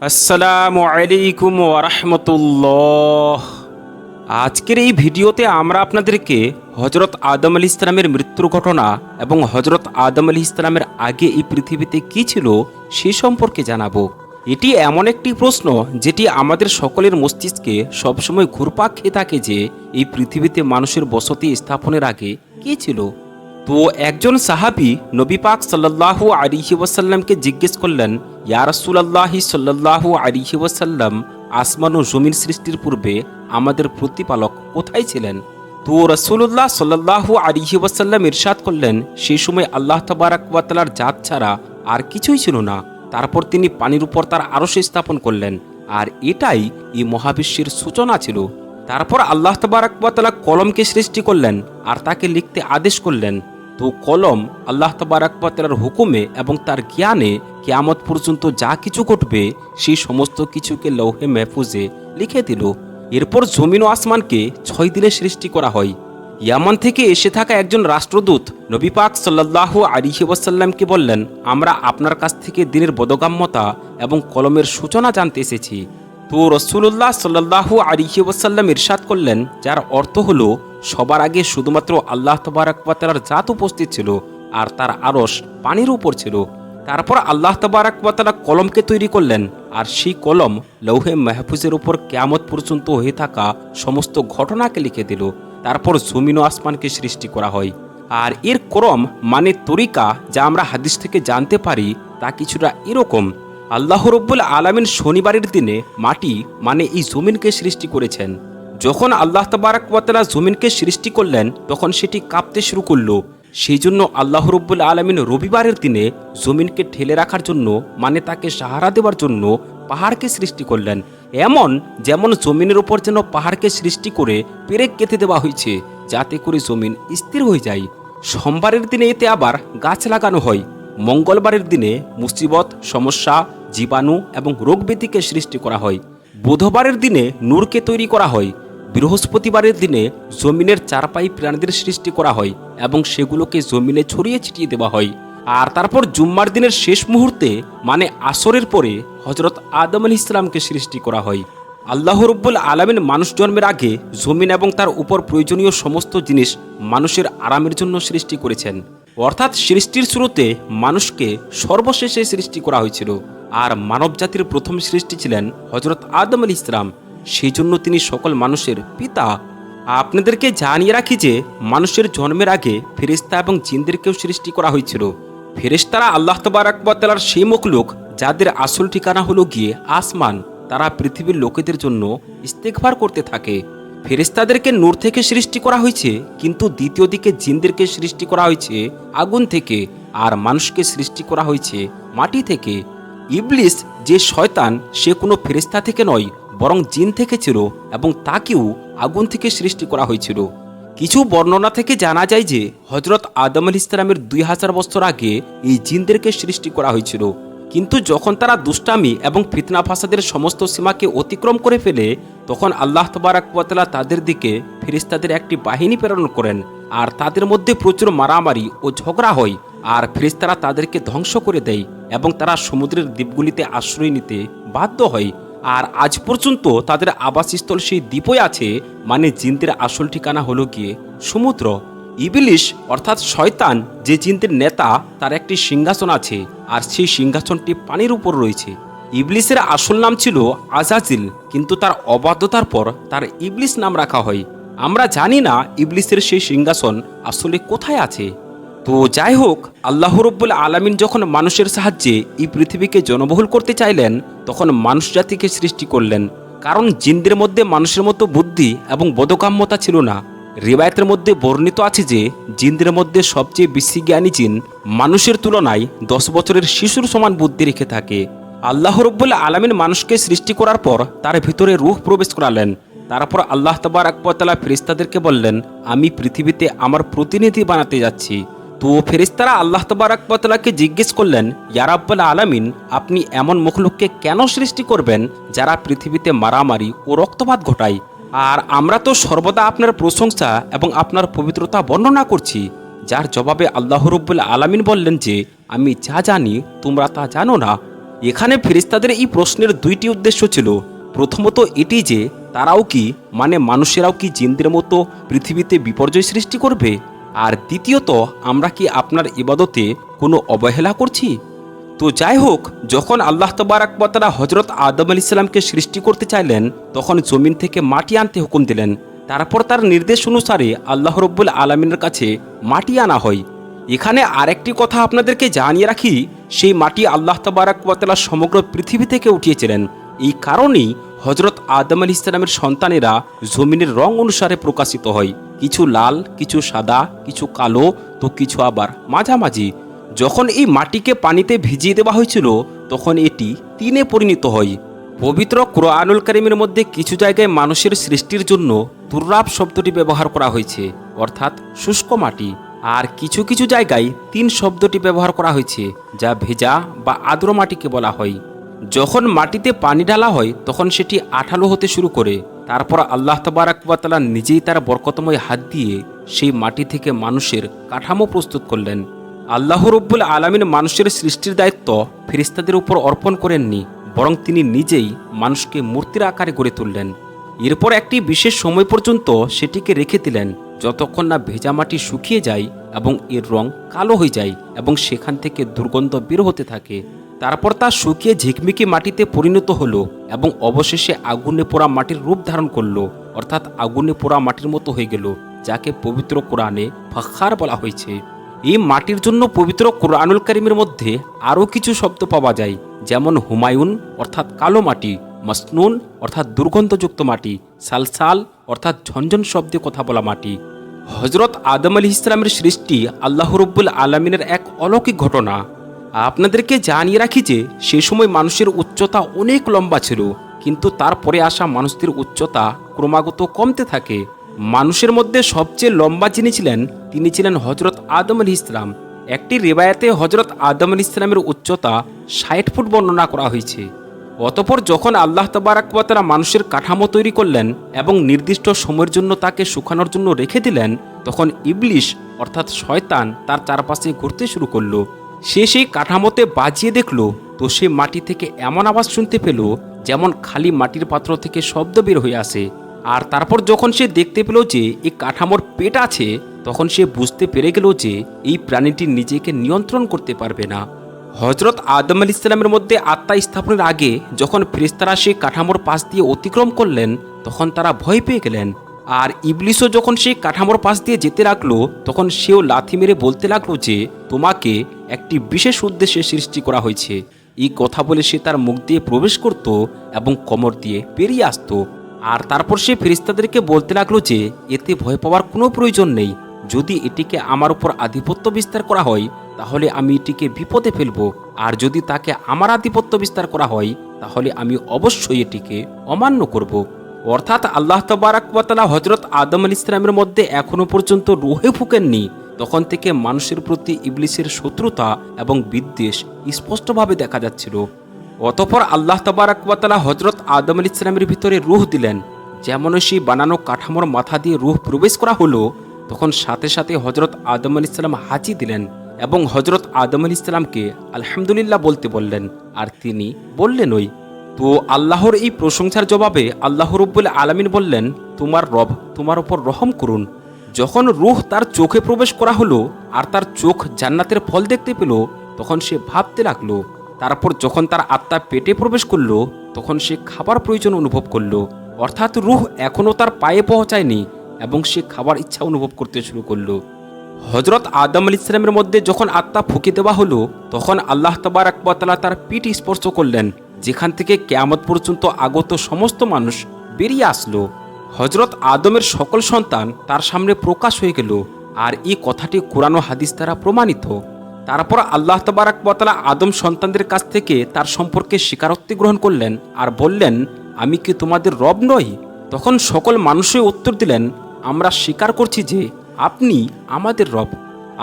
আসসালামু আলাইকুম ওরহমতুল্লাহ আজকের এই ভিডিওতে আমরা আপনাদেরকে হজরত আদম আলী ইসলামের মৃত্যুর ঘটনা এবং হজরত আদম আলী ইসলামের আগে এই পৃথিবীতে কি ছিল সে সম্পর্কে জানাব। এটি এমন একটি প্রশ্ন যেটি আমাদের সকলের মস্তিষ্কে সবসময় ঘুরপাক খেয়ে থাকে যে, এই পৃথিবীতে মানুষের বসতি স্থাপনের আগে কি ছিল? তো একজন সাহাবি নবী পাক সাল্লাল্লাহু আলিহি ওয়াসাল্লামকে জিজ্ঞেস করলেন, ইয়া রাসূলুল্লাহি সাল্লাল্লাহু আলিহি ওয়াসাল্লাম, আসমান ও জমিন সৃষ্টির পূর্বে আমাদের প্রতিপালক কোথায় ছিলেন? তো রাসূলুল্লাহ সাল্লাল্লাহু আলিহি ওয়াসাল্লাম ইরশাদ করলেন সেই সময় আল্লাহ তাবারাক ওয়া তাআলার জাত ছাড়া আর কিছুই ছিল না। তারপর তিনি পানির উপর তার আরশে স্থাপন করলেন, আর এটাই এই মহাবিশ্বের সূচনা ছিল। তারপর আল্লাহ তবারাকবাতালা কলমকে সৃষ্টি করলেন আর তাকে লিখতে আদেশ করলেন তো কলম আল্লাহ তবারাকবাতালার হুকুমে এবং তার জ্ঞানে কেয়ামত পর্যন্ত যা কিছু ঘটবে, সেই সমস্ত কিছুকে লৌহে মেহফুজে লিখে দিল। এরপর জমিন ও আসমানকে ছয় দিনে সৃষ্টি করা হয়। ইয়ামান থেকে এসে থাকা একজন রাষ্ট্রদূত নবী পাক সাল্লাল্লাহু আলিহি ওয়াসাল্লামকে বললেন, আমরা আপনার কাছ থেকে দিনের বদগাম্যতা এবং কলমের সূচনা জানতে এসেছি। তো রসুল্লাহ সাল্লাল্লাহু আলিহি ওয়াসাল্লাম ইরশাদ করলেন, যার অর্থ হলো সবার আগে শুধুমাত্র আল্লাহ তবারাকবাতালার জাত উপস্থিত ছিল আর তার আরস পানির উপর ছিল। তারপর আল্লাহ তবারাকবাতালা কলমকে তৈরি করলেন আর সেই কলম লৌহে মেহফুজের উপর কেয়ামত পর্যন্ত হয়ে থাকা সমস্ত ঘটনাকে লিখে দিল। তারপর জমিন ও আসমানকে সৃষ্টি করা হয়। আর এর ক্রম মানে তরিকা যা আমরা হাদিস থেকে জানতে পারি তা কিছুটা এরকম। আল্লাহ রব্বুল আলমিন শনিবারের দিনে মাটি মানে এই জমিনকে সৃষ্টি করেছেন। যখন আল্লাহ তবারাকবাতলা জমিনকে সৃষ্টি করলেন, তখন সেটি কাঁপতে শুরু করল। সেই জন্য আল্লাহ রব্বুল আলমিন রবিবারের দিনে জমিনকে ঠেলে রাখার জন্য মানে তাকে সাহারা দেওয়ার জন্য পাহাড়কে সৃষ্টি করলেন। এমন যেমন জমিনের উপর যেন পাহাড়কে সৃষ্টি করে পেরেক কেঁথে দেওয়া হয়েছে, যাতে করে জমিন স্থির হয়ে যায়। সোমবারের দিনে এতে আবার গাছ লাগানো হয়। মঙ্গলবারের দিনে মুসিবত, সমস্যা, জীবাণু এবং রোগব্যাধিকে সৃষ্টি করা হয়। বুধবারের দিনে নূরকে তৈরি করা হয়। বৃহস্পতিবারের দিনে জমিনের চারপাই প্রাণীদের সৃষ্টি করা হয় এবং সেগুলোকে জমিনে ছড়িয়ে ছিটিয়ে দেওয়া হয়। আর তারপর জুম্মার দিনের শেষ মুহূর্তে মানে আসরের পরে হজরত আদম আল ইসলামকে সৃষ্টি করা হয়। আল্লাহ রব্বুল আলমিন মানুষ জন্মের আগে জমিন এবং তার উপর প্রয়োজনীয় সমস্ত জিনিস মানুষের আরামের জন্য সৃষ্টি করেছেন। অর্থাৎ সৃষ্টির শুরুতে মানুষকে সর্বশেষে সৃষ্টি করা হয়েছিল। আর মানব জাতির প্রথম সৃষ্টি ছিলেন হজরত আদম আলী ইসলাম সেই জন্য তিনি সকল মানুষের পিতা। আপনাদেরকে জানিয়ে রাখি যে, মানুষের জন্মের আগে ফেরিস্তা এবং জিনদেরকেও সৃষ্টি করা হয়েছিল। ফেরেশতারা আল্লাহ তবারাকবাতালার সেই মুখলুক যাদের আসল ঠিকানা হলো গিয়ে আসমান, তারা পৃথিবীর লোকেদের জন্য ইস্তেকভার করতে থাকে। ফেরেশতাদেরকে নূর থেকে সৃষ্টি করা হয়েছে, কিন্তু দ্বিতীয় দিকে জিনদেরকে সৃষ্টি করা হয়েছে আগুন থেকে, আর মানুষকে সৃষ্টি করা হয়েছে মাটি থেকে। ইবলিস যে শয়তান, সে কোনো ফেরেশতা থেকে নয় বরং জিন থেকে ছিল এবং তাকেও আগুন থেকে সৃষ্টি করা হয়েছিল। কিছু বর্ণনা থেকে জানা যায় যে হজরত আদম আল ইসলামের দুই হাজার বছর আগে এই জিনদেরকে সৃষ্টি করা হয়েছিল। কিন্তু যখন তারা দুষ্টামি এবং ফিতনা ফাসাদের সমস্ত সীমাকে অতিক্রম করে ফেলে, তখন আল্লাহ তবারাকতলা তাদের দিকে ফিরিস্তাদের একটি বাহিনী প্রেরণ করেন আর তাদের মধ্যে প্রচুর মারামারি ও ঝগড়া হয় আর ফিরিস্তারা তাদেরকে ধ্বংস করে দেয় এবং তারা সমুদ্রের দ্বীপগুলিতে আশ্রয় নিতে বাধ্য হয়। আর আজ পর্যন্ত তাদের আবাসস্থল সেই দ্বীপই আছে মানে জিনদের আসল ঠিকানা হলো গিয়ে সমুদ্র। ইবিলিশ, অর্থাৎ শয়তান, যে জিনদের নেতা, তার একটি সিংহাসন আছে, আর সেই সিংহাসনটি পানির উপর রয়েছে। ইবলিসের আসল নাম ছিল আজাজিল, কিন্তু তার অবাধ্যতার পর তার ইবলিস নাম রাখা হয়। আমরা জানি না ইবলিসের সেই সিংহাসন আসলে কোথায় আছে। তো যাই হোক, আল্লাহ রব্বুল আলমিন যখন মানুষের সাহায্যে এই পৃথিবীকে জনবহুল করতে চাইলেন, তখন মানুষ জাতিকে সৃষ্টি করলেন। কারণ জিনদের মধ্যে মানুষের মতো বুদ্ধি এবং বোধকাম্যতা ছিল না। রিবায়তের মধ্যে বর্ণিত আছে যে, জিনদের মধ্যে সবচেয়ে বেশি জ্ঞানী জিন মানুষের তুলনায় দশ বছরের শিশুর সমান বুদ্ধি রেখে থাকে। আল্লাহ রব্বুল আলমিন মানুষকে সৃষ্টি করার পর তার ভিতরে রুহ প্রবেশ করালেন। তারপর আল্লাহ তবার আকবতলা ফেরিস্তাদেরকে বললেন, আমি পৃথিবীতে আমার প্রতিনিধি বানাতে যাচ্ছি। তো ফেরিস্তারা আল্লাহ তবারাকবতলাকে জিজ্ঞেস করলেন ইয়ারাব্বাল আলামিন, আপনি এমন মুখলোককে কেন সৃষ্টি করবেন যারা পৃথিবীতে মারামারি ও রক্তপাত ঘটায়? আর আমরা তো সর্বদা আপনার প্রশংসা এবং আপনার পবিত্রতা বর্ণনা করছি। যার জবাবে আল্লাহ রব্বুল আলামিন বললেন যে, আমি যা জানি, তোমরা তা জানো না। এখানে ফেরিস্তাদের এই প্রশ্নের দুইটি উদ্দেশ্য ছিল। প্রথমত এটি যে, তারাও কি মানে মানুষেরাও কি জিনদের মতো পৃথিবীতে বিপর্যয় সৃষ্টি করবে? আর দ্বিতীয়ত, আমরা কি আপনার ইবাদতে কোনো অবহেলা করছি? তো যাই হোক, যখন আল্লাহ তবারাকবাতারা হজরত আদম আলি ইসলামকে সৃষ্টি করতে চাইলেন, তখন জমিন থেকে মাটি আনতে হুকুম দিলেন। তারপর তার নির্দেশ অনুসারে আল্লাহ রব্বুল আলমিনের কাছে মাটি আনা হয়। এখানে আরেকটি কথা আপনাদেরকে জানিয়ে রাখি, সেই মাটি আল্লাহ তবারাকবাতালা সমগ্র পৃথিবী থেকে উঠিয়েছিলেন। এই কারণেই হজরত আদম আলি ইসলামের সন্তানেরা জমিনের রং অনুসারে প্রকাশিত হয়। কিছু লাল, কিছু সাদা, কিছু কালো, তো কিছু আবার মাঝামাঝি। যখন এই মাটিকে পানিতে ভিজিয়ে দেওয়া হয়েছিল, তখন এটি তিনে পরিণত হয়। পবিত্র কোরআনুল করিমের মধ্যে কিছু জায়গায় মানুষের সৃষ্টির জন্য দুর্লাভ শব্দটি ব্যবহার করা হয়েছে, অর্থাৎ শুষ্ক মাটি। আর কিছু কিছু জায়গায় তিন শব্দটি ব্যবহার করা হয়েছে, যা ভেজা বা আর্দ্র মাটিকে বলা হয়। যখন মাটিতে পানি ঢালা হয়, তখন সেটি আঠালো হতে শুরু করে। তারপর আল্লাহ তবারাকবাতালা নিজেই তার বরকতময় হাত দিয়ে সেই মাটি থেকে মানুষের কাঠামো প্রস্তুত করলেন। আল্লাহ রব্বুল আলমিন মানুষের সৃষ্টির দায়িত্ব ফেরিস্তাদের উপর অর্পণ করেননি, বরং তিনি নিজেই মানুষকে মূর্তির আকারে গড়ে তুললেন। এরপর একটি বিশেষ সময় পর্যন্ত সেটিকে রেখে দিলেন, যতক্ষণ না ভেজা মাটি শুকিয়ে যায় এবং এর রং কালো হয়ে যায় এবং সেখান থেকে দুর্গন্ধ বের হতে থাকে। তারপর তা শুকিয়ে ঝিকমিকি মাটিতে পরিণত হলো এবং অবশেষে আগুনে পোড়া মাটির রূপ ধারণ করল, অর্থাৎ আগুনে পোড়া মাটির মতো হয়ে গেল, যাকে পবিত্র কোরআনে ফাখার বলা হয়েছে। এই মাটির জন্য পবিত্র কোরআনুল করিমের মধ্যে আরও কিছু শব্দ পাওয়া যায়, যেমন হুমায়ুন, অর্থাৎ কালো মাটি, মসনুন, অর্থাৎ দুর্গন্ধযুক্ত মাটি, সালসাল, অর্থাৎ ঝনঝন শব্দে কথা বলা মাটি হজরত আদম আলী ইসলামের সৃষ্টি আল্লাহ রব্বুল আলমিনের এক অলৌকিক ঘটনা। আপনাদেরকে জানিয়ে রাখি যে, সে সময় মানুষের উচ্চতা অনেক লম্বা ছিল, কিন্তু তারপরে আসা মানুষদের উচ্চতা ক্রমাগত কমতে থাকে। মানুষের মধ্যে সবচেয়ে লম্বা যিনি ছিলেন, তিনি ছিলেন হজরত আদম আলী ইসলাম একটি রেবায়াতে হজরত আদম আলী ইসলামের উচ্চতা ষাট ফুট বর্ণনা করা হয়েছে। অতপর যখন আল্লাহ তবারাকবাতারা মানুষের কাঠামো তৈরি করলেন এবং নির্দিষ্ট সময়ের জন্য তাকে শুকানোর জন্য রেখে দিলেন, তখন ইবলিশ, অর্থাৎ শয়তান, তার চারপাশে ঘুরতে শুরু করল। সে সেই কাঠামোতে বাজিয়ে দেখল, তো সে মাটি থেকে এমন আওয়াজ শুনতে পেল, যেমন খালি মাটির পাত্র থেকে শব্দ বের হয়ে আসে। আর তারপর যখন সে দেখতে পেল যে এই কাঠামোর পেট আছে, তখন সে বুঝতে পেরে গেল যে এই প্রাণীটি নিজেকে নিয়ন্ত্রণ করতে পারবে না। হজরত আদম আল ইসলামের মধ্যে আত্মা স্থাপনের আগে যখন ফেরেস্তারা সেই কাঠামোর পাশ দিয়ে অতিক্রম করলেন, তখন তারা ভয় পেয়ে গেলেন। আর ইবলিশও যখন সেই কাঠামোর পাশ দিয়ে যেতে লাগল, তখন সেও লাথি মেরে বলতে লাগল যে, তোমাকে একটি বিশেষ উদ্দেশ্যে সৃষ্টি করা হয়েছে। এই কথা বলে সে তার মুখ দিয়ে প্রবেশ করত এবং কমর দিয়ে পেরিয়ে আসতো। আর তারপর সে ফেরিস্তাদেরকে বলতে লাগল যে, এতে ভয় পাওয়ার কোনো প্রয়োজন নেই। যদি এটিকে আমার উপর আধিপত্য বিস্তার করা হয়, তাহলে আমি এটিকে বিপদে ফেলব। আর যদি তাকে আমার আধিপত্য বিস্তার করা হয়, তাহলে আমি অবশ্যই এটিকে অমান্য করব। অর্থাৎ আল্লাহ তবারাকবাতালা হজরত আদম আল ইসলামের মধ্যে এখনও পর্যন্ত রোহে ফুকেননি তখন থেকে মানুষের প্রতি ইবলিসের শত্রুতা এবং বিদ্বেষ স্পষ্টভাবে দেখা যাচ্ছিল। অতপর আল্লাহ তবারাকবাতালা হজরত আদম আল ইসলামের ভিতরে রুহ দিলেন। যেমন সেই বানানো কাঠামোর মাথা দিয়ে রুহ প্রবেশ করা হলো তখন সাথে সাথে হজরত আদম আল ইসলাম হাঁচি দিলেন এবং হজরত আদম আল ইসলামকে আলহামদুলিল্লাহ বলতে বললেন। আর তিনি বললেন ওই, তো আল্লাহর এই প্রশংসার জবাবে আল্লাহ রব্বুল আলমিন বললেন, তোমার রব তোমার ওপর রহম করুন। যখন রুহ তার চোখে প্রবেশ করা হলো আর তার চোখ জান্নাতের ফল দেখতে পেল, তখন সে ভাবতে লাগল। তারপর যখন তার আত্মা পেটে প্রবেশ করল, তখন সে খাবার প্রয়োজন অনুভব করল। অর্থাৎ রুহ এখনও তার পায়ে পৌঁছায়নি। এবং সে খাবার ইচ্ছা অনুভব করতে শুরু করল। হজরত আদম আল ইসলামের মধ্যে যখন আত্মা ফুঁকে দেওয়া হলো, তখন আল্লাহ তবার আকবতালা তার পিঠ স্পর্শ করলেন। যেখান থেকে কেয়ামত পর্যন্ত আগত সমস্ত মানুষ বেরিয়ে আসলো। হজরত আদমের সকল সন্তান তার সামনে প্রকাশ হয়ে গেল, আর এই কথাটি কোরআন হাদিস দ্বারা প্রমাণিত। তারপর আল্লাহ তবারাকবতালা আদম সন্তানদের কাছ থেকে তার সম্পর্কে স্বীকারোক্তি গ্রহণ করলেন আর বললেন, আমি কি তোমাদের রব নই? তখন সকল মানুষই উত্তর দিলেন আমরা স্বীকার করছি যে আপনি আমাদের রব।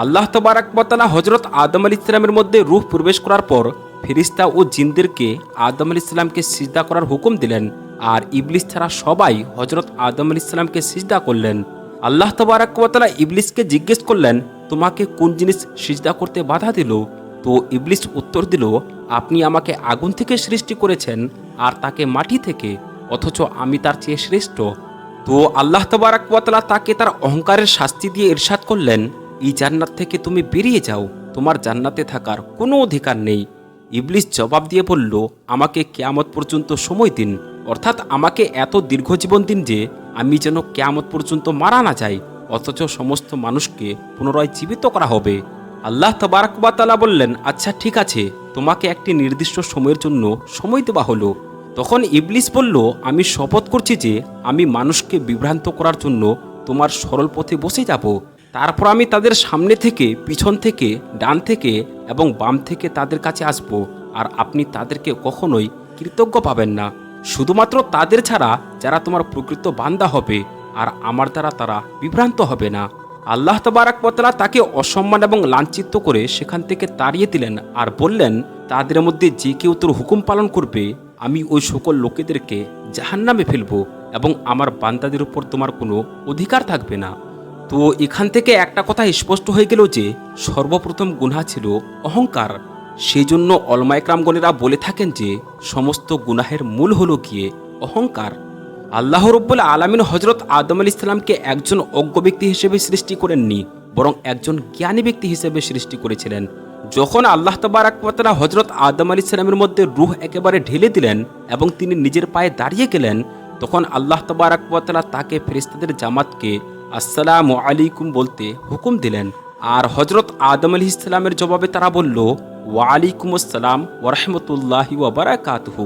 আল্লাহ তবারাকবতালা হজরত আদম আল ইসলামের মধ্যে রূহ প্রবেশ করার পর ফেরিস্তা ও জিনদেরকে আদম আল ইসলামকে সিজদা করার হুকুম দিলেন আর ইবলিস ছাড়া সবাই হজরত আদম আল ইসলামকে সিজদা করলেন। আল্লাহ তবারাকবতালা ইবলিসকে জিজ্ঞেস করলেন, তোমাকে কোন জিনিস সিজদা করতে বাধা দিল? তো ইবলিস উত্তর দিল, আপনি আমাকে আগুন থেকে সৃষ্টি করেছেন আর তাকে মাটি থেকে, অথচ আমি তার চেয়ে শ্রেষ্ঠ। তো আল্লাহ তবারাকালা তাকে তার অহংকারের শাস্তি দিয়ে ইরশাদ করলেন, এই জান্নাত থেকে তুমি বেরিয়ে যাও, তোমার জান্নাতে থাকার কোনো অধিকার নেই। ইবলিস জবাব দিয়ে বলল, আমাকে কেয়ামত পর্যন্ত সময় দিন, অর্থাৎ আমাকে এত দীর্ঘ জীবন দিন যে আমি যেন কেয়ামত পর্যন্ত মারা না যাই, অথচ সমস্ত মানুষকে পুনরায় জীবিত করা হবে। আল্লাহ তবারকবাতালা বললেন আচ্ছা ঠিক আছে, তোমাকে একটি নির্দিষ্ট সময়ের জন্য সময় দেওয়া হলো। তখন ইবলিস বলল, আমি শপথ করছি যে আমি মানুষকে বিভ্রান্ত করার জন্য তোমার সরল পথে বসে যাব। তারপর আমি তাদের সামনে থেকে, পিছন থেকে, ডান থেকে এবং বাম থেকে তাদের কাছে আসব, আর আপনি তাদেরকে কখনোই কৃতজ্ঞ পাবেন না। শুধুমাত্র তাদের ছাড়া যারা তোমার প্রকৃত বান্দা হবে, আর আমার দ্বারা তারা বিভ্রান্ত হবে না। আল্লাহ তবারাকবতলা তাকে অসম্মান এবং লাঞ্ছিত করে সেখান থেকে তাড়িয়ে দিলেন, আর বললেন, তাদের মধ্যে যে কেউ তোর হুকুম পালন করবে আমি ওই সকল লোকেদেরকে জাহান্নামে ফেলব এবং আমার বান্দাদের উপর তোমার কোনো অধিকার থাকবে না। তো এখান থেকে একটা কথা স্পষ্ট হয়ে গেল যে, সর্বপ্রথম গুনাহ ছিল অহংকার। সেই জন্য অলমায়করামগণেরা বলে থাকেন যে, সমস্ত গুনাহের মূল হলো গিয়ে অহংকার। আল্লাহ রব্বুল আলমিন হজরত আদম আল ইসলামকে একজন অজ্ঞ ব্যক্তি হিসেবে সৃষ্টি করেননি, বরং একজন জ্ঞানী ব্যক্তি হিসেবে সৃষ্টি করেছিলেন। যখন আল্লাহ তবারাকতালা হজরত আদম আল ইসলামের মধ্যে রুহ একেবারে ঢেলে দিলেন এবং তিনি নিজের পায়ে দাঁড়িয়ে গেলেন, তখন আল্লাহ তবারাকতালা তাকে ফেরিস্তাদের জামাতকে আসসালাম আলাইকুম বলতে হুকুম দিলেন। আর হজরত আদম আলি ইসলামের জবাবে তারা বলল ওয়ালাইকুম আসসালাম ওরহমতুল্লাহি ওবরাকাতহু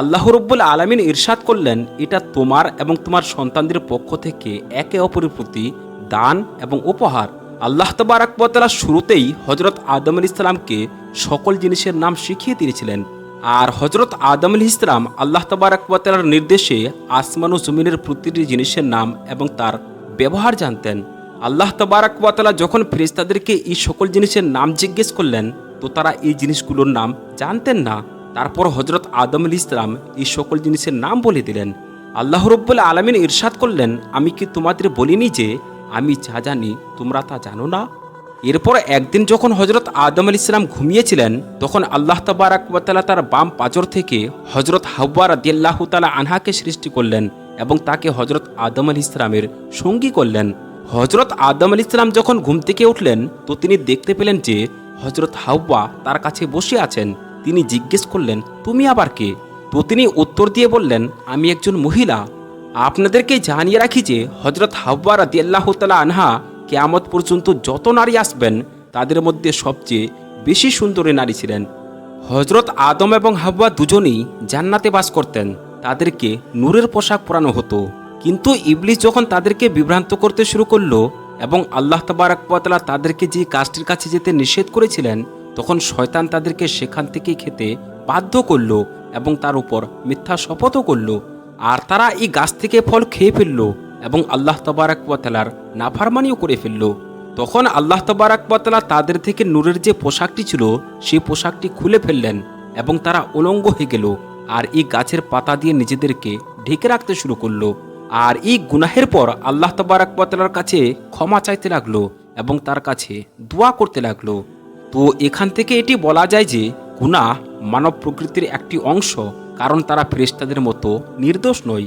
আল্লাহ রব্বুল আলমিন ইরশাদ করলেন, এটা তোমার এবং তোমার সন্তানদের পক্ষ থেকে একে অপরের প্রতি দান এবং উপহার। আল্লাহ তবারাকবতলা শুরুতেই হজরত আদম আল ইসলামকে সকল জিনিসের নাম শিখিয়ে দিয়েছিলেন। আর হজরত আদম আলি ইসলাম আল্লাহ তবারাকবতলার নির্দেশে আসমান ও জমিনের প্রতিটি জিনিসের নাম এবং তার ব্যবহার জানতেন। আল্লাহ তবারাকবতলা যখন ফেরেস্তাদেরকে এই সকল জিনিসের নাম জিজ্ঞেস করলেন, তো তারা এই জিনিসগুলোর নাম জানতেন না। তারপর হজরত আদম আল ইসলাম এই সকল জিনিসের নাম বলে দিলেন। আল্লাহ রব্বুল আলমিন ইরশাদ করলেন, আমি কি তোমাদের বলিনি যে আমি যা জানি, তোমরা তা জানো না? এরপর একদিন যখন হজরত আদম আল ইসলাম ঘুমিয়েছিলেন, তখন আল্লাহ তবারাকবাতালা তার বাম পাচর থেকে হজরত হাব্বা রাদিয়াল্লাহ তালা আনহাকে সৃষ্টি করলেন এবং তাকে হজরত আদম আল ইসলামের সঙ্গী করলেন। হজরত আদম আল ইসলাম যখন ঘুম থেকে উঠলেন, তো তিনি দেখতে পেলেন যে হজরত হাব্বা তার কাছে বসে আছেন। তিনি জিজ্ঞেস করলেন, তুমি আবার কে? তো তিনি উত্তর দিয়ে বললেন, আমি একজন মহিলা। আপনাদেরকে জানিয়ে রাখি যে হজরত হাব্বা রাদিয়াল্লাহ তালা আনহা কেয়ামত পর্যন্ত যত নারী আসবেন, তাদের মধ্যে সবচেয়ে বেশি সুন্দরী নারী ছিলেন। হজরত আদম এবং হাব্বা দুজনেই জান্নাতে বাস করতেন, তাদেরকে নূরের পোশাক পরানো হতো। কিন্তু ইবলিস যখন তাদেরকে বিভ্রান্ত করতে শুরু করল এবং আল্লাহ তবারাকবাতলা তাদেরকে যে কাজটির কাছে যেতে নিষেধ করেছিলেন, তখন শয়তান তাদেরকে সেখান থেকেই খেতে বাধ্য করল এবং তার উপর মিথ্যা শপথও করল। আর তারা এই গাছ থেকে ফল খেয়ে ফেলল এবং আল্লাহ তবারাকবাতালার নাফারমানিও করে ফেলল। তখন আল্লাহ তবারাকবাতালা তাদের থেকে নূরের যে পোশাকটি ছিল, সেই পোশাকটি খুলে ফেললেন এবং তারা উলঙ্গ হয়ে গেল আর এই গাছের পাতা দিয়ে নিজেদেরকে ঢেকে রাখতে শুরু করল। আর এই গুনাহের পর আল্লাহ তবারাকবাতালার কাছে ক্ষমা চাইতে লাগল এবং তার কাছে দোয়া করতে লাগল। তো এখান থেকে এটি বলা যায় যে, গুনাহ মানব প্রকৃতির একটি অংশ কারণ তারা ফেরেশতাদের মতো নির্দোষ নয়।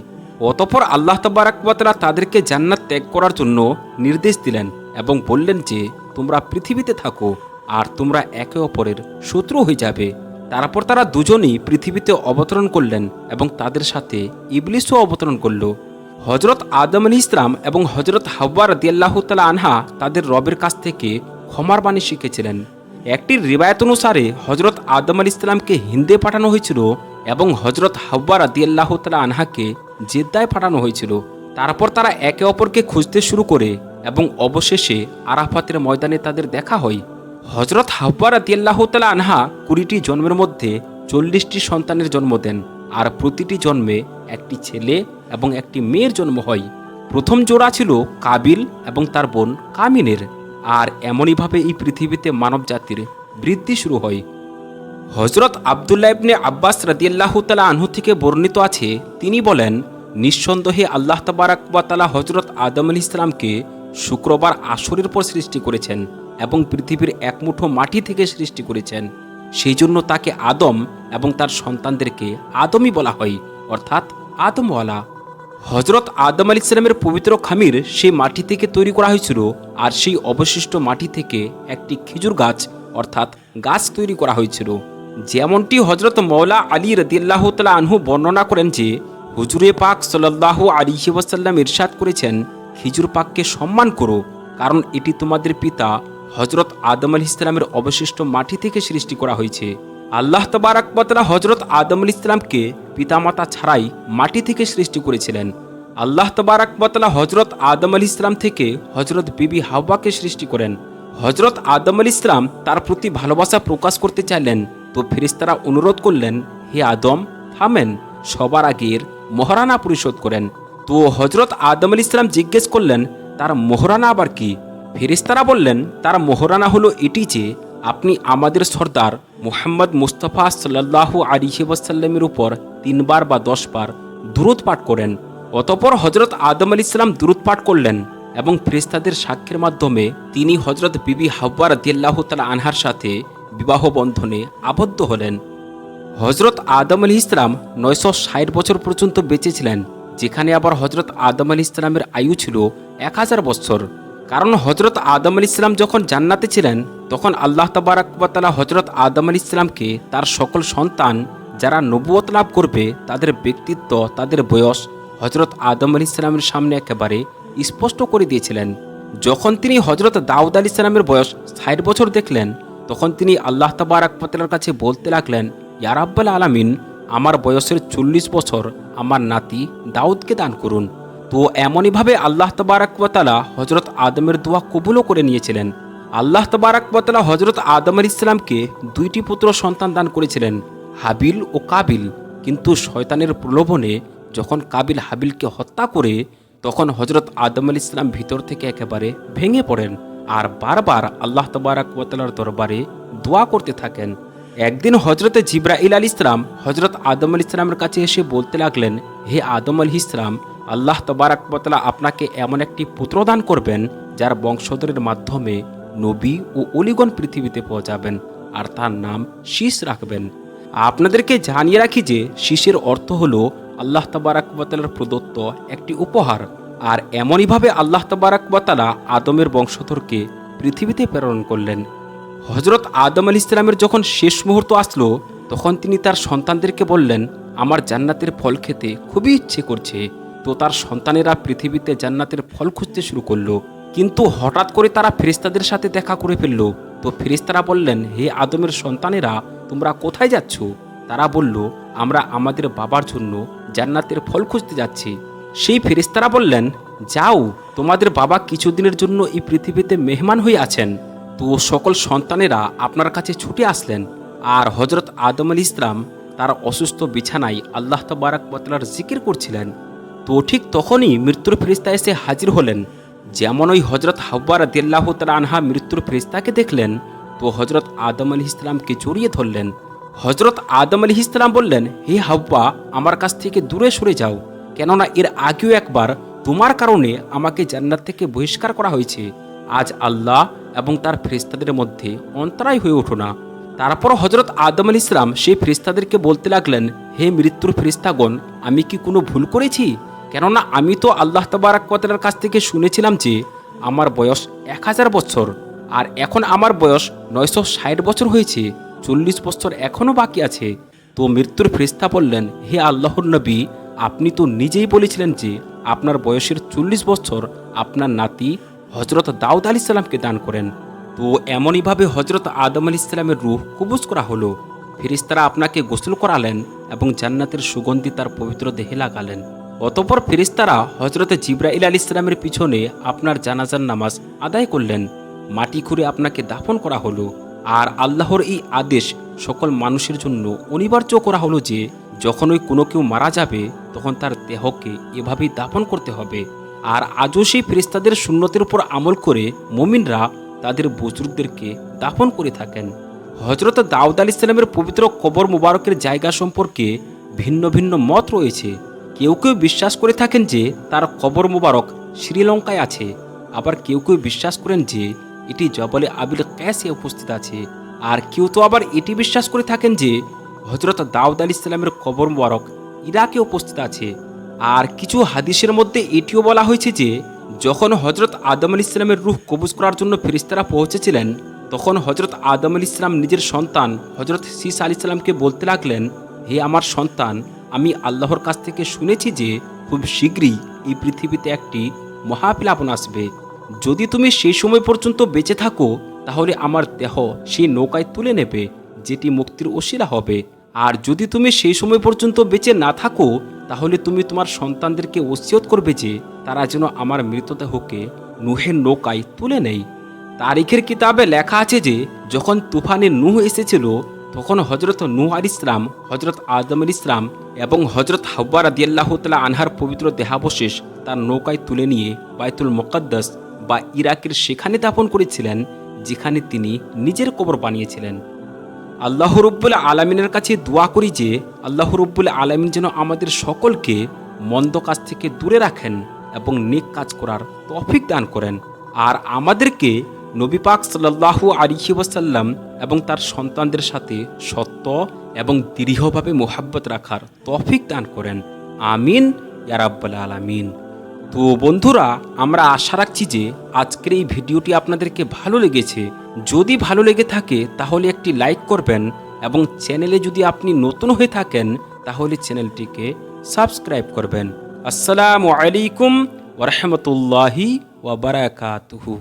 অতপর আল্লাহ তবারাকবাতলা তাদেরকে জান্নাত ত্যাগ করার জন্য নির্দেশ দিলেন এবং বললেন যে, তোমরা পৃথিবীতে থাকো আর তোমরা একে অপরের শত্রু হয়ে যাবে। তারপর তারা দুজনই পৃথিবীতে অবতরণ করলেন এবং তাদের সাথে ইবলিশও অবতরণ করল। হজরত আদম আলী ইসলাম এবং হজরত হাব্বা রদিয়াল্লাহ তালা আনহা তাদের রবের কাছ থেকে ক্ষমার বাণী শিখেছিলেন। একটি রিবায়ত অনুসারে হজরত আদম আলী ইসলামকে হিন্দে পাঠানো হয়েছিল এবং হজরত হাব্বা রাদিয়াল্লাহ তালা আনহাকে জেদ্দায় পাঠানো হয়েছিল। তারপর তারা একে অপরকে খুঁজতে শুরু করে এবং অবশেষে আরাফাতের ময়দানে তাদের দেখা হয়। হজরত হাব্বা রাদিয়াল্লাহ তালা আনহা কুড়িটি জন্মের মধ্যে চল্লিশটি সন্তানের জন্ম দেন আর প্রতিটি জন্মে একটি ছেলে এবং একটি মেয়ের জন্ম হয়। প্রথম জোড়া ছিল কাবিল এবং তার বোন কামিনের। আর এমনইভাবে এই পৃথিবীতে মানব জাতির বৃদ্ধি শুরু হয়। হজরত আবদুল্লাহ ইবনে আব্বাস রাদিয়াল্লাহু তালা আনহু থেকে বর্ণিত আছে, তিনি বলেন, নিঃসন্দেহে আল্লাহ তাবারাকবাতালা হজরত আদম আলী ইসলামকে শুক্রবার আসরের পর সৃষ্টি করেছেন এবং পৃথিবীর এক মুঠো মাটি থেকে সৃষ্টি করেছেন। সেই জন্য তাকে আদম এবং তার সন্তানদেরকে আদমই বলা হয়, অর্থাৎ আদমওয়ালা। হজরত আদম আলী ইসলামের পবিত্র খামির সেই মাটি থেকে তৈরি করা হয়েছিল আর সেই অবশিষ্ট মাটি থেকে একটি খেজুর গাছ, অর্থাৎ গাছ তৈরি করা হয়েছিল। যেমনটি হজরত মৌলা আলী রদিয়াল্লাহ তালা আনহু বর্ণনা করেন যে, হুজুরে পাক সাল্লাহ আলী ওয়াসাল্লাম ইরশাদ করেছেন, খেজুর পাককে সম্মান করো, কারণ এটি তোমাদের পিতা হজরত আদম আলী ইসলামের অবশিষ্ট মাটি থেকে সৃষ্টি করা হয়েছে। আল্লাহ তবারাকবতলা হজরত আদম আলী ইসলামকে পিতামাতা ছাড়াই মাটি থেকে সৃষ্টি করেছিলেন। আল্লাহ তবারাকবতলা হজরত আদম আলী ইসলাম থেকে হজরত বিবি হাওয়াকে সৃষ্টি করেন। হজরত আদম আলী ইসলাম তার প্রতি ভালোবাসা প্রকাশ করতে চাইলেন তো ফেরিস্তারা অনুরোধ করলেন, হে আদম, থামেন। সবার আগের মহারানা পরিশোধ করেন। তো হজরত আদম আল ইসলাম জিজ্ঞেস করলেন, তার মোহরানা আবার কি? ফেরিস্তারা বললেন, তার মোহরানা হলো এটি যে, আপনি আমাদের সর্দার মোহাম্মদ মুস্তফা সাল্লাহু আলিহি ওয়াসাল্লামের উপর তিনবার বা দশবার দূরত পাঠ করেন। অতপর হজরত আদম আল ইসলাম দূরত পাঠ করলেন এবং ফেরিস্তাদের সাক্ষ্যের মাধ্যমে তিনি হজরত বিবি হাব্বার দিল্লাহ তালা আনহার সাথে বিবাহ বন্ধনে আবদ্ধ হলেন। হজরত আদম আলী ইসলাম নয়শো ষাট বছর পর্যন্ত বেঁচে ছিলেন, যেখানে আবার হজরত আদম আলী ইসলামের আয়ু ছিল এক হাজার বছর। কারণ হজরত আদম আলী ইসলাম যখন জান্নাতে ছিলেন, তখন আল্লাহ তাবারাকবাতালা হজরত আদম আলী ইসলামকে তার সকল সন্তান যারা নবুয়ত লাভ করবে, তাদের ব্যক্তিত্ব, তাদের বয়স হজরত আদম আলী ইসলামের সামনে একেবারে স্পষ্ট করে দিয়েছিলেন। যখন তিনি হজরত দাউদ আলী ইসলামের বয়স ষাট বছর দেখলেন তখন তিনি আল্লাহ তাবারাকবাতালার কাছে বলতে লাগলেন ইয়ারাব্বাল আলামিন, আমার বয়সের চল্লিশ বছর আমার নাতি দাউদকে দান করুন। তো এমনইভাবে আল্লাহ তবারাকবতালা হজরত আদমের দোয়া কবুলও করে নিয়েছিলেন। আল্লাহ তবারাকবতালা হজরত আদম আলী ইসলামকে দুইটি পুত্র সন্তান দান করেছিলেন, হাবিল ও কাবিল। কিন্তু শয়তানের প্রলোভনে যখন কাবিল হাবিলকে হত্যা করে, তখন হজরত আদম আলী ইসলাম ভিতর থেকে একেবারে ভেঙে পড়েন। আর বারবার আল্লাহ তবারাকবতালার দরবারে দোয়া করতে থাকেন। একদিন হজরত জিব্রাইল আল ইসলাম হজরত আদম আল ইসলামের কাছে এসে বলতে লাগলেন, হে আদম আল ইসলাম আল্লাহ তবারাকবতলা আপনাকে এমন একটি পুত্র দান করবেন, যার বংশধরের মাধ্যমে নবী ও অলিগণ পৃথিবীতে পৌঁছাবেন আর তার নাম শীষ রাখবেন। আপনাদেরকে জানিয়ে রাখি যে শীষের অর্থ হল আল্লাহ তবারাকবতালার প্রদত্ত একটি উপহার। আর এমনইভাবে আল্লাহ তবারাকবতালা আদমের বংশধরকে পৃথিবীতে প্রেরণ করলেন। হজরত আদম আল ইসলামের যখন শেষ মুহূর্ত আসলো, তখন তিনি তার সন্তানদেরকে বললেন, আমার জান্নাতের ফল খেতে খুবই ইচ্ছে করছে। তো তার সন্তানেরা পৃথিবীতে জান্নাতের ফল খুঁজতে শুরু করল। কিন্তু হঠাৎ করে তারা ফেরিস্তাদের সাথে দেখা করে ফেলল। তো ফেরিস্তারা বললেন, হে আদমের সন্তানেরা, তোমরা কোথায় যাচ্ছ? তারা বলল, আমরা আমাদের বাবার জন্য জান্নাতের ফল খুঁজতে যাচ্ছি। সেই ফেরিস্তারা বললেন, যাও, তোমাদের বাবা কিছুদিনের জন্য এই পৃথিবীতে মেহমান হয়ে আছেন। তো সকল সন্তানেরা আপনার কাছে ছুটে আসলেন। আর হজরত আদম আলী ইসলাম তার অসুস্থ বিছানায় আল্লাহ তবারাক বতলার জিকির করছিলেন। তো ঠিক তখনই মৃত্যুর ফেরিস্তা এসে হাজির হলেন। যেমন ওই হজরত হাব্বার দিল্লাহ আনহা মৃত্যুর ফেরিস্তাকে দেখলেন, তো হজরত আদম আলী ইসলামকে জড়িয়ে ধরলেন। হজরত আদম আলী ইসলাম বললেন, হে হাব্বা আমার কাছ থেকে দূরে সরে যাও। কেননা এর আগেও একবার তোমার কারণে আমাকে জান্নাত থেকে বহিষ্কার করা হয়েছে। আজ আল্লাহ এবং তার ফেরিস্তাদের মধ্যে অন্তরায় হয়ে ওঠো না। তারপর হজরত আদম আল ইসলাম সেই ফেরিস্তাদেরকে বলতে লাগলেন, হে মৃত্যুর ফেরিস্তাগণ আমি কি কোনো ভুল করেছি? কেননা আমি তো আল্লাহ তবারাকার কাছ থেকে শুনেছিলাম যে, আমার বয়স এক হাজার বছর, আর এখন আমার বয়স নয়শো ষাট বছর হয়েছে, চল্লিশ বছর এখনও বাকি আছে। তো মৃত্যুর ফেরিস্তা বললেন, হে আল্লাহর নবী আপনি তো নিজেই বলেছিলেন যে আপনার বয়সের চল্লিশ বছর আপনার নাতি হজরত দাউদ আলি সাল্লামকে দান করেন। তো এমনইভাবে হজরত আদম আলি ইসলামের রূহ কবুজ করা হলো। ফেরিস্তারা আপনাকে গোসল করালেন এবং জান্নাতের সুগন্ধি তার পবিত্র দেহে লাগালেন। অতপর ফেরিস্তারা হজরত জিব্রাইল আলী ইসলামের পিছনে আপনার জানাজার নামাজ আদায় করলেন। মাটি খুঁড়ে আপনাকে দাফন করা হলো। আর আল্লাহর এই আদেশ সকল মানুষের জন্য অনিবার্য করা হলো যে যখন ওই কোনো কেউ মারা যাবে, তখন তার দেহকে এভাবেই দাফন করতে হবে। আর আজও সেই ফেরিস্তাদের শূন্যতের উপর আমল করে মমিনরা তাদের বুজুর্গদেরকে দাফন করে থাকেন। হজরত দাউদ আল ইসলামের পবিত্র কবর মুবারকের জায়গা সম্পর্কে ভিন্ন ভিন্ন মত রয়েছে। কেউ কেউ বিশ্বাস করে থাকেন যে তার কবর মুবারক শ্রীলঙ্কায় আছে। আবার কেউ কেউ বিশ্বাস করেন যে এটি জবলে আবিল ক্যাসে উপস্থিত আছে। আর কেউ তো আবার এটি বিশ্বাস করে থাকেন যে হজরত দাউদ আলী ইসলামের কবর মোবারক ইরাকে উপস্থিত আছে। আর কিছু হাদিসের মধ্যে এটিও বলা হয়েছে যে, যখন হজরত আদম আলী ইসলামের রূহ কবুজ করার জন্য ফেরিস্তারা পৌঁছেছিলেন, তখন হজরত আদম আলী ইসলাম নিজের সন্তান হজরত সিস আলী ইসলামকে বলতে লাগলেন, হে আমার সন্তান, আমি আল্লাহর কাছ থেকে শুনেছি যে, খুব শীঘ্রই এই পৃথিবীতে একটি মহাপ্লাবন আসবে। যদি তুমি সেই সময় পর্যন্ত বেঁচে থাকো, তাহলে আমার দেহ সেই নৌকায় তুলে নেবে। যেটি মুক্তির ওসিলা হবে। আর যদি তুমি সেই সময় পর্যন্ত বেঁচে না থাকো, তাহলে তুমি তোমার সন্তানদেরকে ওসিয়ত করবে যে, তারা যেন আমার মৃতদেহকে নুহের নৌকায় তুলে নেয়। তারিখের কিতাবে লেখা আছে যে, যখন তুফানে নুহ এসেছিল, তখন হজরত নূহ আল ইসলাম হজরত আদম আল ইসলাম এবং হজরত হাব্বা রাদিয়াল্লাহ তালা আনহার পবিত্র দেহাবশেষ তার নৌকায় তুলে নিয়ে বাইতুল মোকাদ্দাস বা ইরাকের সেখানে দাপন করেছিলেন, যেখানে তিনি নিজের কবর বানিয়েছিলেন। আল্লাহ রব্বুল আলমিনের কাছে দোয়া করি যে, আল্লাহ রব্বুল আলমিন যেন আমাদের সকলকে মন্দ কাজ থেকে দূরে রাখেন এবং নেক কাজ করার তফিক দান করেন। আর আমাদেরকে নবী পাক সাল্লাহু আলিহি ওয়াসাল্লাম এবং তার সন্তানদের সাথে সত্য এবং দৃঢ়ভাবে মোহাব্বত রাখার তফিক দান করেন। আমিন ইয়ারাব্বাল আলামিন। তো বন্ধুরা, আমরা আশা রাখছি যে আজকের এই ভিডিওটি আপনাদেরকে ভালো লেগেছে। যদি ভালো লেগে থাকে, তাহলে একটি লাইক করবেন এবং চ্যানেলে যদি আপনি নতুন হয়ে থাকেন, তাহলে চ্যানেলটিকে সাবস্ক্রাইব করবেন। আসসালামু আলাইকুম ওরহমতুল্লাহি ওবরাকাতুহু